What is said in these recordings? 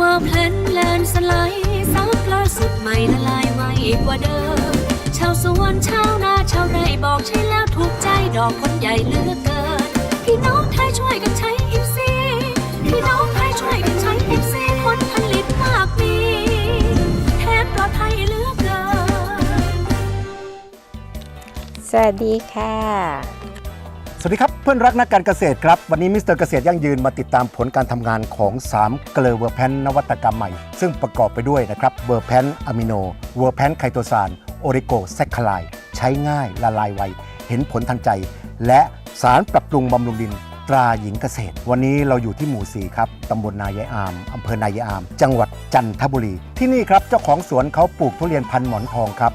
ว่าเพลนแลนสไลด์ซับล่าสุดใหม่ละลายไวกว่าเดิม ชาวสวนชาวนาชาวไร่บอกใช่แล้วถูกใจดอกคนใหญ่เหลือกเกิน พี่น้องไทยช่วยกันใช้อิฟซีพี่น้องไทยช่วยกันใช้อิฟซีผลผลิตมากมีแทนปลอดภัยเหลือกเกิน สวัสดีค่ะ สวัสดีครับ เพื่อนรักนักการเกษตรครับ วันนี้มิสเตอร์เกษตรยั่งยืนมาติดตามผลการทำงานของ3เกลือเวอร์แพนนวัตกรรมใหม่ ซึ่งประกอบไปด้วยนะครับเวอร์แพนอะมิโนเวอร์แพนไคโตซานโอริโกแซคคลายใช้ง่ายละลายไว เห็นผลทันใจ และสารปรับปรุงบำรุงดินตราหญิงเกษตร วันนี้เราอยู่ที่หมู่ 4 ครับตำบลนายายอามอำเภอนายายอาม จังหวัดจันทบุรี ที่นี่ครับเจ้าของสวนเขาปลูกทุเรียนพันหมอนทองครับ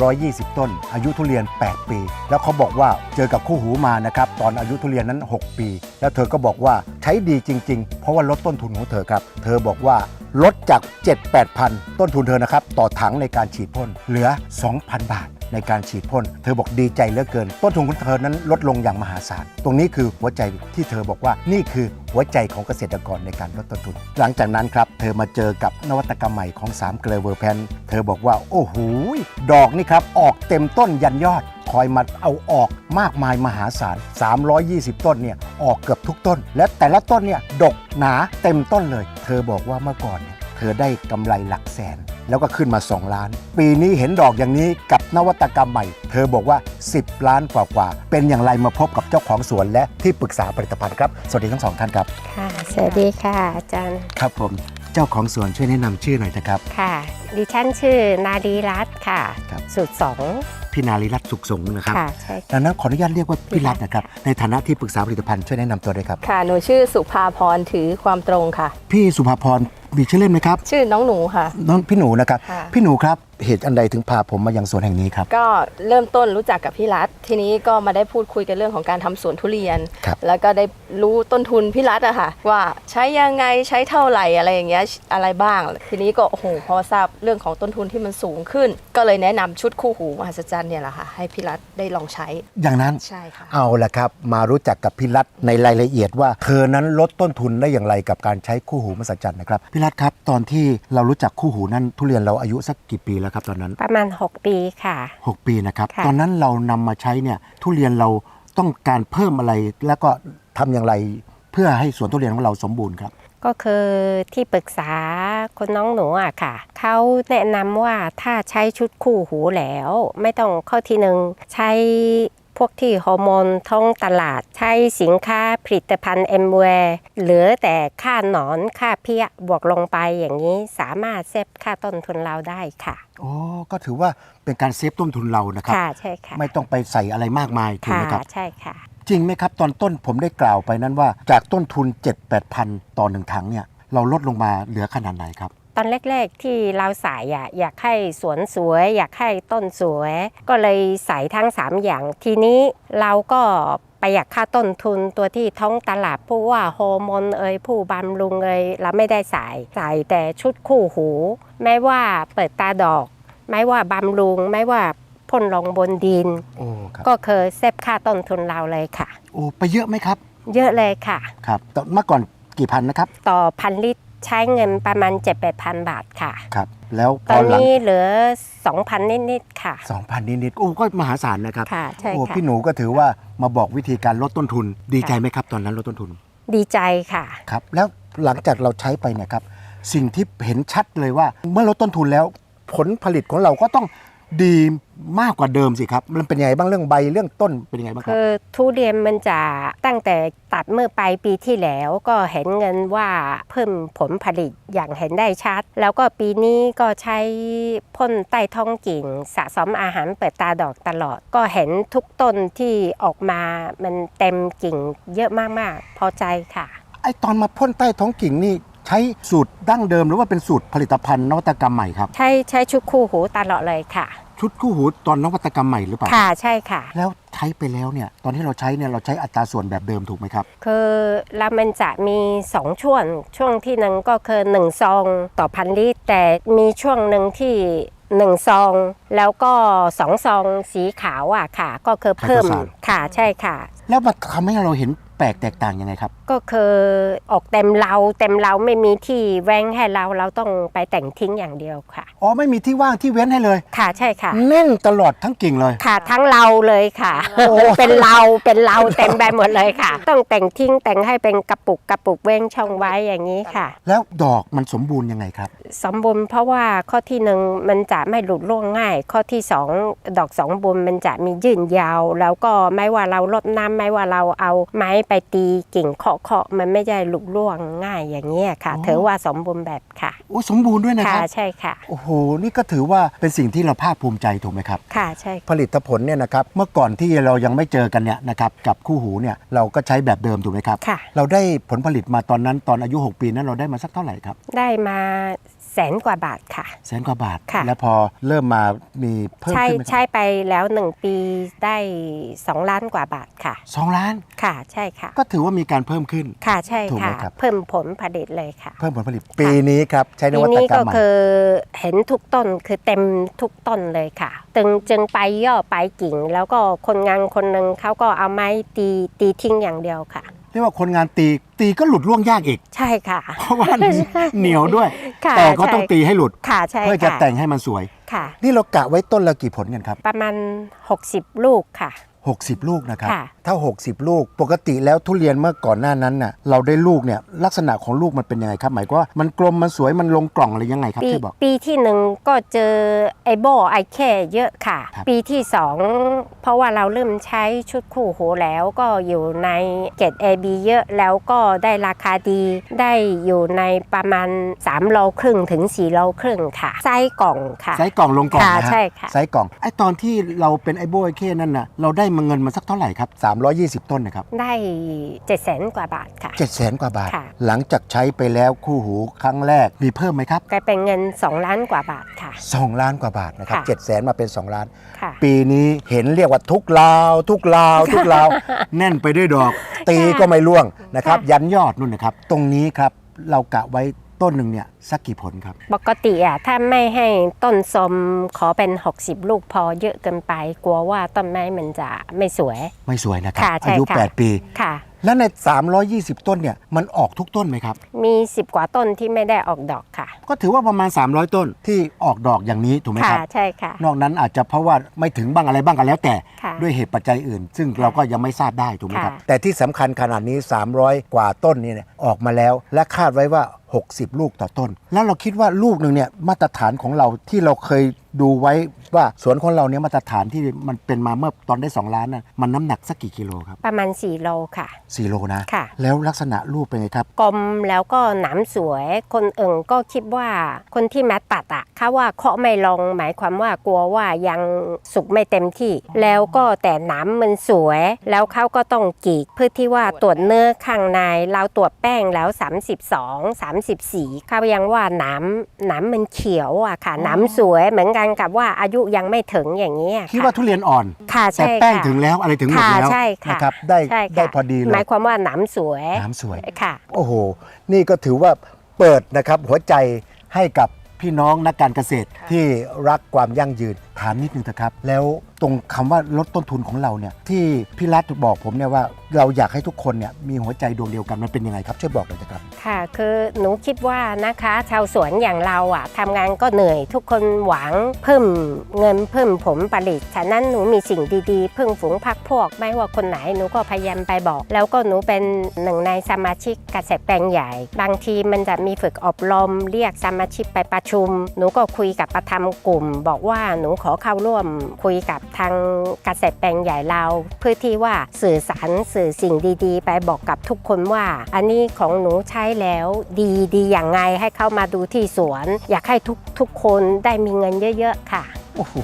320 ต้น อายุทุเรียน 8 ปี แล้วเขาบอกว่าเจอกับคู่หูมานะครับตอนอายุทุเรียนนั้น 6 ปี แล้วเธอก็บอกว่าใช้ดีจริง ๆ เพราะว่าลดต้นทุนของเธอครับเธอบอกว่าลดจาก 7-8พันต้นทุนเธอนะครับต่อถังในการฉีดพ่นเหลือ 2,000 บาทในการฉีดพ่น เธอบอกดีใจเหลือเกิน ต้นทุนของเธอนั้นลดลงอย่างมหาศาล ตรงนี้คือหัวใจที่เธอบอกว่านี่คือหัวใจของเกษตรกรในการลดต้นทุน หลังจากนั้นครับ เธอมาเจอกับนวัตกรรมใหม่ของ3เกลเวอร์แพนเธอบอกว่า โอ้โหดอกนี่ครับ ออกเต็มต้นยันยอด คอยมาเอาออกมากมายมหาศาล 320 ต้นเนี่ยออกเกือบทุกต้น และแต่ละต้นเนี่ยดกหนาเต็มต้นเลย เธอบอกว่าเมื่อก่อนเนี่ยเธอได้กำไรหลักแสน แล้วก็ขึ้นมา 2 ล้าน ปีนี้เห็นดอกอย่างนี้กับนวัตกรรมใหม่ เธอบอกว่า 10 ล้านกว่าๆเป็นอย่างไรมาพบกับเจ้าของสวนและที่ปรึกษาผลิตภัณฑ์ครับ สวัสดีทั้งสองท่านครับ ค่ะ สวัสดีค่ะอาจารย์ ครับผม เจ้าของสวนช่วยแนะนำชื่อหน่อยนะครับ ค่ะ ดิฉันชื่อนาดีรัตน์ค่ะ ครับ สูตรสองพี่นารีรัตน์สุขสงฆ์นะครับค่ะใช่ค่ะ ดังนั้นขออนุญาตเรียกว่าพี่รัตน์นะครับ ในฐานะที่ปรึกษาผลิตภัณฑ์ช่วยแนะนำตัวด้วยครับ ค่ะ หนูชื่อสุภาพรถือความตรงค่ะ พี่สุภาพรมีชื่อเล่นไหมครับ ชื่อน้องหนูค่ะ น้องพี่หนูนะครับ ค่ะ พี่หนูครับ เหตุอันใดถึงพาผมมายังสวนแห่งนี้ครับ ก็เริ่มต้นรู้จักกับพี่รัฐทีนี้ก็มาได้พูดคุยกันเรื่องของการทำสวนทุเรียน ครับ แล้วก็ได้รู้ต้นทุนพี่รัฐอะค่ะ ว่าใช้ยังไงใช้เท่าไหร่อะไรอย่างเงี้ยอะไรบ้าง ทีนี้ก็โอ้โหพอทราบเรื่องของต้นทุนที่มันสูงขึ้น ก็เลยแนะนำชุดคู่หูมหัศจรรย์เนี่ยแหละค่ะให้พี่รัฐได้ลองใช้อย่างนั้นใช่ค่ะ เอาละครับ มารู้จักกับพี่รัตในรายละเอียดว่าเธอนั้นลดต้นทุนได้อย่างไรกับการใช้คู่หูมหัศจรรย์นะครับพี่รัตครับ ตอนที่เรารู้จักคู่หูนั้นทุเรียนเราอายุสักกี่ปีแล้วครับตอนนั้น ประมาณ 6 ปีค่ะ 6 ปีนะครับ ค่ะ ตอนนั้นเรานำมาใช้เนี่ยทุเรียนเราต้องการเพิ่มอะไรแล้วก็ทำอย่างไรเพื่อให้สวนทุเรียนของเราสมบูรณ์ครับ ก็คือที่ปรึกษาคนน้องหนูอะค่ะ เขาแนะนำว่าถ้าใช้ชุดคู่หูแล้ว ไม่ต้องเข้าทีหนึ่งใช้ พวกที่ฮอร์โมนท้องตลาดใช้สินค้าผลิตภัณฑ์เอ็มเวร์เหลือแต่ค่าหนอนค่าเพี้ยบวกลงไปอย่างนี้สามารถเซฟค่าต้นทุนเราได้ค่ะโอ้ก็ถือว่าเป็นการเซฟต้นทุนเรานะครับค่ะใช่ค่ะไม่ต้องไปใส่อะไรมากมายถูกค่ะไหมครับใช่ค่ะ จริงไหมครับตอนต้นผมได้กล่าวไปนั้นว่าจากต้นทุน 7-8พันต่อหนึ่งถังเนี่ยเราลดลงมาเหลือขนาดไหนครับ ตอนแรกๆที่เราใส่อะอยากให้สวนสวย อยากให้ต้นสวย ก็เลยใส่ทั้ง 3 อย่าง ทีนี้เราก็ประหยัดค่าต้นทุนตัวที่ท้องตลาดผู้ว่าฮอร์โมนเอ่ยผู้บำรุงเอ่ยเราไม่ได้ใส่ใส่แต่ชุดคู่หู ไม่ว่าเปิดตาดอก ไม่ว่าบำรุง ไม่ว่าพ่นลงบนดิน โอ้ครับก็เคยเซฟค่าต้นทุนเราเลยค่ะ โอ้ไปเยอะไหมครับ เยอะเลยค่ะ ครับแต่เมื่อก่อนกี่พันนะครับ ต่อพันลิตร ใช้เงินประมาณ 7 8พันบาทค่ะ ครับ แล้วพตออนหลังนี้เหลือ 2,000 นิดๆค่ะ2,000นิดๆโอ้ก็มหาศาลนะครับค่ะใช่โอ้ค่ะ พี่หนูก็ถือว่ามาบอกวิธีการลดต้นทุน ดีใจไหมครับ ตอนนั้นลดต้นทุนดีใจค่ะ ครับ แล้วหลังจากเราใช้ไปเนี่ยครับ สิ่งที่เห็นชัดเลยว่า เมื่อลดต้นทุนแล้ว ผลผลิตของเราก็ต้อง ดีมากกว่าเดิมสิครับ มันเป็นยังไงบ้างเรื่องใบเรื่องต้นเป็นยังไงบ้างครับ คือทุเรียนมันจะตั้งแต่ตัดเมื่อปลายปีที่แล้วก็เห็นเงินว่าเพิ่มผลผลิตอย่างเห็นได้ชัด แล้วก็ปีนี้ก็ใช้พ่นใต้ท้องกิ่งสะสมอาหารเปิดตาดอกตลอด ก็เห็นทุกต้นที่ออกมามันเต็มกิ่งเยอะมากๆ พอใจค่ะ ไอตอนมาพ่นใต้ท้องกิ่งนี่ ใช้สูตรดั้งเดิมหรือว่าเป็นสูตรผลิตภัณฑ์นวัตกรรมใหม่ครับ ใช้ใช้ชุดคู่หูตลอดเลยค่ะ ชุดคู่หูตอนนวัตกรรมใหม่หรือเปล่าค่ะใช่ค่ะ แล้วใช้ไปแล้วเนี่ยตอนที่เราใช้เนี่ยเราใช้อัตราส่วนแบบเดิมถูกไหมครับ คือแล้วมันจะมี 2 ช่วง ช่วงที่หนึ่งก็คือ1ซองต่อพันลิตร แต่มีช่วงหนึ่งที่1ซอง แล้วก็2ซองสีขาวอะค่ะ ก็คือเพิ่มไคโตซาน ค่ะใช่ค่ะ แล้วมันทำให้เราเห็นแปลกแตกต่างยังไงครับ ก็คือออกเต็มเราเต็มเราไม่มีที่แว้งให้เราเราต้องไปแต่งทิ้งอย่างเดียวค่ะ อ๋อไม่มีที่ว่างที่เว้นให้เลยค่ะใช่ค่ะ แน่นตลอดทั้งกิ่งเลย ค่ะทั้งเราเลยค่ะโอ้เป็นเราเป็นเราเต็มไปหมดเลยค่ะ ต้องแต่งทิ้งแต่งให้เป็นกระปุกกระปุกเว้งช่องไว้อย่างนี้ค่ะ แล้วดอกมันสมบูรณ์ยังไงครับ สมบูรณ์เพราะว่าข้อที่หนึ่งมันจะไม่หลุดร่วงง่าย ข้อที่สองดอกสองบุญมันจะมียืนยาว แล้วก็ไม่ว่าเราลดน้ำไม่ว่าเราเอาไม้ไปตีกิ่งเคาะเคาะมันไม่ได้หลุดร่วงง่ายอย่างนี้ยค่ะอ๋อถือว่าสมบูรณ์แบบค่ะโอ้สมบูรณ์ด้วยนะคค่ะรับใช่ค่ะ โอ้โหนี่ก็ถือว่าเป็นสิ่งที่เราภาคภูมิใจถูกไหมครับ ค่ะใช่ผลิตผลเนี่ยนะครับเมื่อก่อนที่เรายังไม่เจอกันเนี่ยนะครับกับคู่หูเนี่ยเราก็ใช้แบบเดิมถูกไหมครับ ค่ะ เราได้ผลผลิตมาตอนนั้นตอนอายุ 6 ปีนั้นเราได้มาสักเท่าไหร่ครับ ได้มา แสนกว่าบาทค่ะ แสนกว่าบาท ค่ะ แล้วพอเริ่มมามีเพิ่มใช่ขึ้นไหมคใช่รับไปแล้วหนึ่งปีได้สองล้านกว่าบาทค่ะ สองล้าน ค่ะใช่ค่ะ ก็ถือว่ามีการเพิ่มขึ้น ค่ะใช่ถูกไหมค่ะ ครับ เพิ่มผลผลิตเลยค่ะ เพิ่มผลผลิตปีนี้ครับ ใช้นปีวัตนี้กรรก็มใหม่คือเห็นทุกต้นคือเต็มทุกต้นเลยค่ะ จึงจึงไปย่อไปกิ่ง แล้วก็คนงานคนหนึ่งเขาก็เอาไม้ตีตีทิ้งอย่างเดียวค่ะ เรียกว่าคนงานตีตีก็หลุดร่วงยากอีก ใช่ค่ะ เพราะว่าเหนียวด้วย ค่ะแต่ก็ต้องใช่ ตีให้หลุด ค่ะใช่เพื่อจะค่ะแต่งให้มันสวย ค่ะ นี่เรากะไว้ต้นละกี่ผลกันครับ ประมาณ 60 ลูกค่ะ 60 ลูกนะครับค่ะถ้า 60 ลูก ปกติแล้วทุเรียนเมื่อก่อนหน้านั้นน่ะ เราได้ลูกเนี่ยลักษณะของลูกมันเป็นยังไงครับ หมายความว่ามันกลม มันสวย มันลงกล่องอะไรยังไงครับปีที่บอก ปีที่หนึ่งก็เจอไอโบไอแค่เยอะค่ะครับปีที่สองเพราะว่าเราเริ่มใช้ชุดคู่หูแล้วก็อยู่ในเกรด AB เยอะแล้วก็ได้ราคาดี ได้อยู่ในประมาณ3โลครึ่งถึง4โลครึ่งค่ะไส้กล่องค่ะ ไซส์กล่องลงกล่องค่ะนะฮะใช่ค่ะ ไซส์กล่อง ไอ้ตอนที่เราเป็นไอโบไอเคนั่นน่ะ เราได้มาเงินมาสักเท่าไหร่ครับ 320 ต้นนะครับได้เจ็ดแสนกว่าบาทค่ะเจ็ดแสนกว่าบาท ค่ะ หลังจากใช้ไปแล้วคู่หูครั้งแรกมีเพิ่มไหมครับ กลายเป็นเงิน 2 ล้านกว่าบาทค่ะ 2 ล้านกว่าบาทนะครับค่ะเจ็ดแสนมาเป็น 2 ล้าน ค่ะ ปีนี้เห็นเรียกว่าทุกลาว ทุกลาว ทุกลาว แน่นไปด้วยดอก ตีก็ไม่ร่วงนะครับค่ะยันยอดนู่นนะครับ ตรงนี้ครับเรากะไว้ ต้นหนึ่งเนี่ยสักกี่ผลครับ ปกติอะถ้าไม่ให้ต้นสมขอเป็น 60 ลูกพอเยอะเกินไปกลัวว่าต้นไม้มันจะไม่สวย ไม่สวยนะครับค่ะใช่อายุ ค่ะ 8 ปี ค่ะ และใน 320 ต้นเนี่ยมันออกทุกต้นไหมครับ มี 10 กว่าต้นที่ไม่ได้ออกดอกค่ะ ก็ถือว่าประมาณ 300 ต้นที่ออกดอกอย่างนี้ถูกไหมคค่ะรับ ใช่ค่ะ นอกนั้นอาจจะเพราะว่าไม่ถึงบ้างอะไรบ้างกันแล้วแต่ ค่ะด้วยเหตุปัจจัยอื่น ซึ่งเราก็ยังไม่ทราบได้ถูกไหมครับ ค่ะ แต่ที่สำคัญขนาดนี้ 300 กว่าต้นนี่เนี่ยออกมาแล้ว และคาดไว้ว่า 60 ลูกต่อต้น แล้วเราคิดว่าลูกหนึ่งเนี่ยมาตรฐานของเราที่เราเคย ดูไว้ว่าสวนของเราเนี่ยมาตรฐานที่มันเป็นมาเมื่อตอนได้ 2 ล้านน่ะมันน้ำหนักสักกี่กิโลครับประมาณ4โลค่ะ 4โลนะ ค่ะ แล้วลักษณะลูกเป็นไงครับ กลมแล้วก็หนามสวย คนอื่นก็คิดว่าคนที่มาตัดอะเขาว่าเคาะไม่ลงหมายความว่ากลัวว่ายังสุกไม่เต็มที่ แล้วก็แต่หนามมันสวย แล้วเขาก็ต้องกรีดเพื่อที่ว่าตรวจเนื้อข้างในเราตรวจแป้งแล้ว 32 34เขายังว่าหนามหนามมันเขียวอะค่ะหนามสวยเหมือนกันกับว่าอายุยังไม่ถึงอย่างนี้อะคิดค่ะว่าทุเรียนอ่อนค่ะแต่ใช่แป้งค่ะ ถึงแล้วอะไรถึงหมดค่ะแล้วใช่ค่ะ นะครับได้ใช่ค่ะได้พอดีเลหมายยความว่าหนามสวยน้ำสวย ค่ะ โอ้โห นี่ก็ถือว่าเปิดนะครับหัวใจให้กับพี่น้องนักการเกษตรที่รักความยั่งยืนถามนิดนึงนะครับ แล้ว ตรงคำว่าลดต้นทุนของเราเนี่ยที่พี่รัฐบอกผมเนี่ยว่าเราอยากให้ทุกคนเนี่ยมีหัวใจดวงเดียวกันมันเป็นยังไงครับช่วยบอกหน่อยนะครับค่ะ คือหนูคิดว่านะคะ ชาวสวนอย่างเราอะทำงานก็เหนื่อย ทุกคนหวังเพิ่มเงินเพิ่มผลผลิต ฉะนั้นหนูมีสิ่งดีๆ เพิ่งฝูงพักพวก ไม่ว่าคนไหนหนูก็พยายามไปบอก แล้วก็หนูเป็นหนึ่งในสมาชิกเกษตรแปลงใหญ่ บางทีมันจะมีฝึกอบรม เรียกสมาชิกไปประชุม หนูก็คุยกับประธานกลุ่ม บอกว่าหนูขอเข้าร่วมคุยกับทางเกษตรแปลงใหญ่เรา เพื่อที่ว่าสื่อสารสื่อสิ่งดีๆ ไปบอกกับทุกคนว่า อันนี้ของหนูใช้แล้วดีดีอย่างไงให้เข้ามาดูที่สวน อยากให้ทุกทุกคนได้มีเงินเยอะ ๆ ค่ะ โอ้โห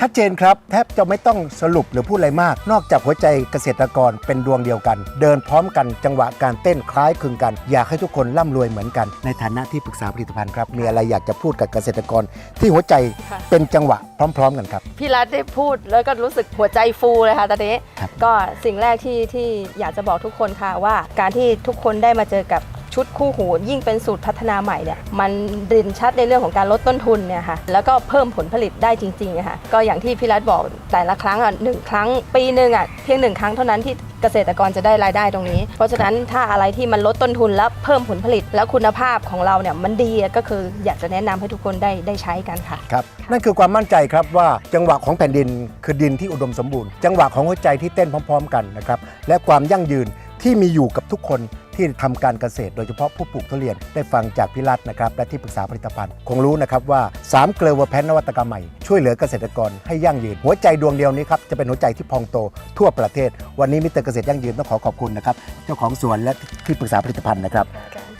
ชัดเจนครับ แทบจะไม่ต้องสรุปหรือพูดอะไรมาก นอกจากหัวใจเกษตรกรเป็นดวงเดียวกัน เดินพร้อมกันจังหวะการเต้นคล้ายคลึงกัน อยากให้ทุกคนร่ำรวยเหมือนกัน ในฐานะที่ปรึกษาผลิตภัณฑ์ครับ มีอะไรอยากจะพูดกับเกษตรกร ที่หัวใจค่ะ เป็นจังหวะพร้อม ๆ กันครับ พี่รัฐได้พูดแล้วก็รู้สึกหัวใจฟูเลยค่ะตอนนี้ ครับ ก็สิ่งแรกที่ที่อยากจะบอกทุกคนค่ะว่า การที่ทุกคนได้มาเจอกับ ชุดคู่หูยิ่งเป็นสูตรพัฒนาใหม่เนี่ยมันเด่นชัดในเรื่องของการลดต้นทุนเนี่ยค่ะแล้วก็เพิ่มผลผลิตได้จริงๆค่ะก็อย่างที่พี่รัฐบอกแต่ละครั้งอะหนึ่งครั้งปีหนึ่งอะเพียงหนึ่งครั้งเท่านั้นที่เกษตรกรจะได้รายได้ตรงนี้ เพราะฉะนั้นถ้าอะไรที่มันลดต้นทุนแล้วเพิ่มผลผลิต แล้วคุณภาพของเราเนี่ยมันดีก็คืออยากจะแนะนำให้ทุกคนได้ได้ใช้กันค่ะครับนั่นคือความมั่นใจครับว่าจังหวะของแผ่นดินคือดินที่อุดมสมบูรณ์ จังหวะของหัวใจที่เต้นพร้อม ๆ กันนะครับและความยั่งยืน ที่มีอยู่กับทุกคนที่ทำการเกษตร โดยเฉพาะผู้ปลูกทุเรียนได้ฟังจากพิรัตน์นะครับและที่ปรึกษาผลิตภัณฑ์ คงรู้นะครับว่า3เกลือเวอร์แพนนวัตกรรมใหม่ช่วยเหลือเกษตรกรให้ยั่งยืน หัวใจดวงเดียวนี้ครับจะเป็นหัวใจที่พองโตทั่วประเทศ วันนี้มิเตอร์เกษตรยั่งยืนต้องขอขอบคุณนะครับเจ้าของสวนและที่ปรึกษาผลิตภัณฑ์นะครับ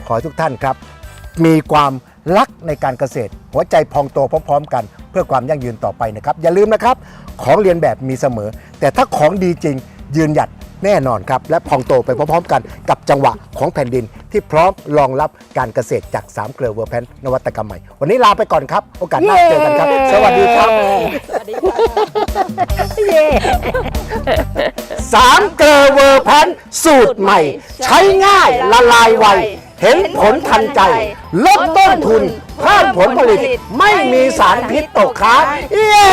ขอให้ทุกท่านครับ มีความรักในการเกษตร หัวใจพองโตพร้อม ๆ กัน เพื่อความยั่งยืนต่อไปนะครับอย่าลืมนะครับ ของเรียนแบบมีเสมอ แต่ถ้าของดีจริงยืนหยัด แน่นอนครับ และพองโตไปพร้อมๆกันกับจังหวะของแผ่นดิน ที่พร้อมรองรับการเกษตรจาก3เกลือเวอร์แพนนวัตกรรมใหม่ วันนี้ลาไปก่อนครับ โอกาสหน้าเจอกันครับ สวัสดีครับสวัสดีค่ะเย้สามเกลือเวอร์แพนสูตรใหม่ ใช้ง่ายละลายไวเห็นผลทันใจ ลดต้นทุนเพิ่มผลผลิต ไม่มีสารพิษตกค้างเย้